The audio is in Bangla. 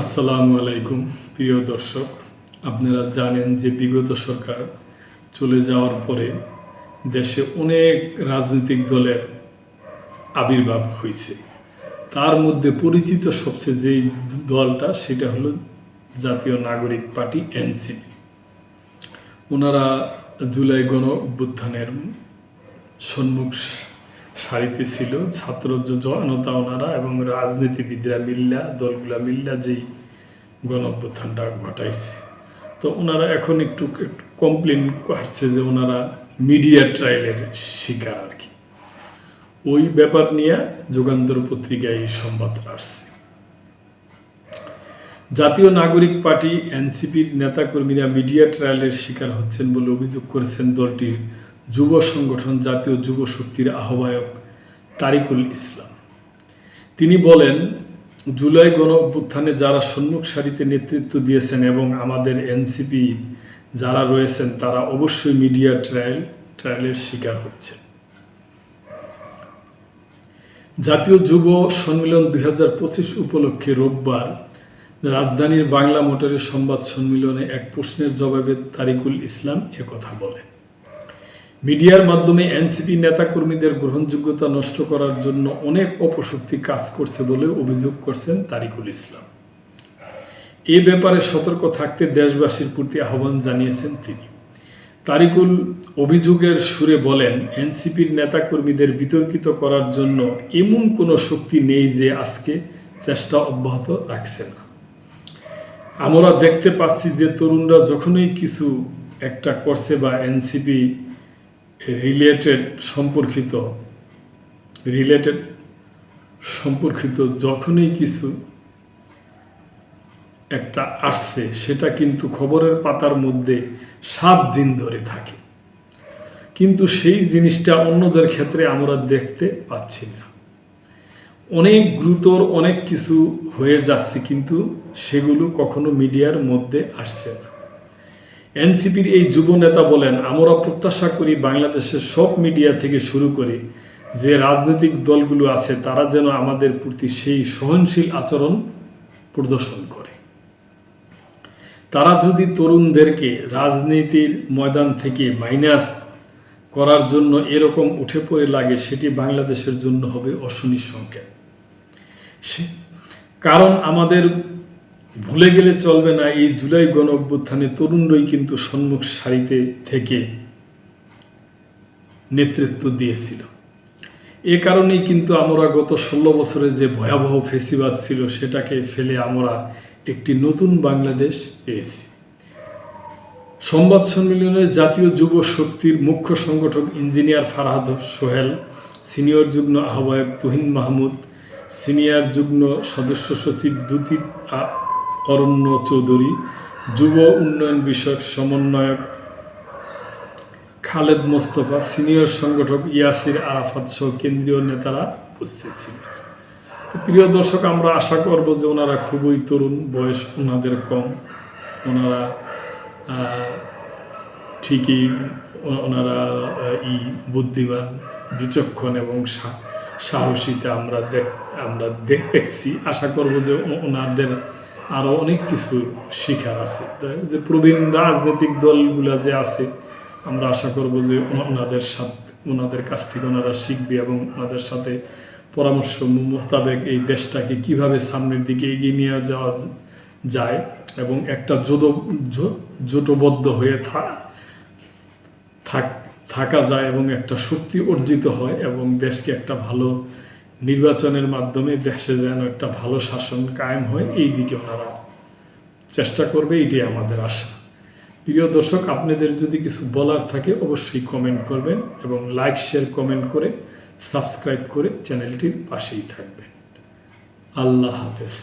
আসসালামু আলাইকুম, প্রিয় দর্শক। আপনারা জানেন যে বিগত সরকার চলে যাওয়ার পরে দেশে অনেক রাজনৈতিক দলের আবির্ভাব হয়েছে। তার মধ্যে পরিচিত সবচেয়ে যেই দলটা, সেটা হলো জাতীয় নাগরিক পার্টি এনসিপি। ওনারা জুলাই গণ অভ্যুত্থানের সম্মুখ সারিতে ছিল ছাত্র জনতা ওনারা এবং রাজনীতিবিদরা মিল্লা, দলগুলা মিল্লা যেই গণ অভ্যুত্থানটা ঘটাইছে। তো ওনারা এখন একটু কমপ্লেন করছে যে ওনারা মিডিয়া ট্রায়ালের শিকার আর কি। ওই ব্যাপার নিয়ে যুগান্তর পত্রিকায় এই সংবাদটা আসছে। জাতীয় নাগরিক পার্টি, এনসিপির নেতাকর্মীরা মিডিয়া ট্রায়ালের শিকার হচ্ছেন বলে অভিযোগ করেছেন দলটির যুব সংগঠন জাতীয় যুব শক্তির আহ্বায়ক তারিকুল ইসলাম। তিনি বলেন, জুলাই গণ অভ্যুত্থানে যারা সম্মুখ সারিতে নেতৃত্ব দিয়েছেন এবং আমাদের এনসিপি যারা রয়েছেন, তারা অবশ্যই মিডিয়া ট্রায়াল, ট্রায়ালের শিকার হচ্ছেন। জাতীয় যুব সম্মেলন দু হাজার পঁচিশ উপলক্ষে রোববার রাজধানীর বাংলা মোটরের সংবাদ সম্মেলনে এক প্রশ্নের জবাবে তারিকুল ইসলাম একথা বলেন। মিডিয়ার মাধ্যমে এনসিপি নেতাকর্মীদের গ্রহণযোগ্যতা নষ্ট করার জন্য অনেক অপশক্তি কাজ করছে বলে অভিযোগ করছেন তারিকুল ইসলাম। এ ব্যাপারে সতর্ক থাকতে দেশবাসীর প্রতি আহ্বান জানিয়েছেন তিনি। তারিকুল অভিযোগের সুরে বলেন, এনসিপির নেতাকর্মীদের বিতর্কিত করার জন্য এমন কোনো শক্তি নেই যে আজকে চেষ্টা অব্যাহত রাখছে না। আমরা দেখতে পাচ্ছি যে তরুণরা যখনই কিছু একটা করছে বা এনসিপি রিলেটেড সম্পর্কিত রিলেটেড সম্পর্কিত যখনই কিছু একটা আসছে, সেটা কিন্তু খবরের পাতার মধ্যে সাত দিন ধরে থাকে। কিন্তু সেই জিনিসটা অন্যদের ক্ষেত্রে আমরা দেখতে পাচ্ছি না। অনেক গুরুতর অনেক কিছু হয়ে যাচ্ছে, কিন্তু সেগুলো কখনো মিডিয়ার মধ্যে আসছে না। এনসিপির এই যুব নেতা বলেন, আমরা প্রত্যাশা করি বাংলাদেশের সব মিডিয়া থেকে শুরু করে যে রাজনৈতিক দলগুলো আছে, তারা যেন আমাদের প্রতি সেই সহনশীল আচরণ প্রদর্শন করে। তারা যদি তরুণদেরকে রাজনীতির ময়দান থেকে মাইনাস করার জন্য এরকম উঠে পড়ে লাগে, সেটি বাংলাদেশের জন্য হবে অশনি সংকেত। সে- কারণ আমাদের ভুলে গেলে চলবে না এই জুলাই গণ অভ্যুত্থানে তরুণরাই কিন্তু সম্মুখ সারিতে থেকে নেতৃত্ব দিয়েছিল। এ কারণেই কিন্তু আমরা গত ষোলো বছরে যে ভয়াবহ ফেসিবাদ ছিল, সেটাকে ফেলে আমরা একটি নতুন বাংলাদেশ পেয়েছি। সংবাদ সম্মেলনে জাতীয় যুব শক্তির মুখ্য সংগঠক ইঞ্জিনিয়ার ফারহাদ সোহেল, সিনিয়র যুগ্ম আহ্বায়ক তুহিন মাহমুদ, সিনিয়র যুগ্ম সদস্য সচিব দ্যুতি আ- অরণ্য চৌধুরী, যুব উন্নয়ন বিষয়ক সমন্বয়ক খালেদ মোস্তফা, সিনিয়র সংগঠক ইয়াসির আরাফাত সহ কেন্দ্রীয় নেতারা উপস্থিত ছিলেন। তো প্রিয় দর্শক, আমরা আশা করব যে ওনারা খুবই তরুণ, বয়স ওনাদের কম। ওনারা ঠিকই ওনারা ই বুদ্ধিমান, বিচক্ষণ এবং সাহসিতা আমরা দেখ, আমরা দেখছি। আশা করব যে ওনাদের আরও অনেক কিছু শিখার আছে। যে প্রবীণ রাজনৈতিক দলগুলা যে আছে, আমরা আশা করব যে ওনাদের সাথে ওনাদের কাছ থেকে ওনারা শিখবে এবং ওনাদের সাথে পরামর্শ মোতাবেক এই দেশটাকে কীভাবে সামনের দিকে এগিয়ে নিয়ে যাওয়া যায় এবং একটা জোট জোটবদ্ধ হয়ে থাক থাকা যায় এবং একটা শক্তি অর্জিত হয় এবং দেশকে একটা ভালো নির্বাচনের মাধ্যমে দেশে যেন একটা ভালো শাসন কায়েম হয়, এই দিকে ওনারা চেষ্টা করবে এটি আমাদের আশা। প্রিয় দর্শক, আপনাদের যদি কিছু বলার থাকে অবশ্যই কমেন্ট করবেন এবং লাইক শেয়ার কমেন্ট করে সাবস্ক্রাইব করে চ্যানেলটির পাশেই থাকবেন। আল্লাহ হাফেজ।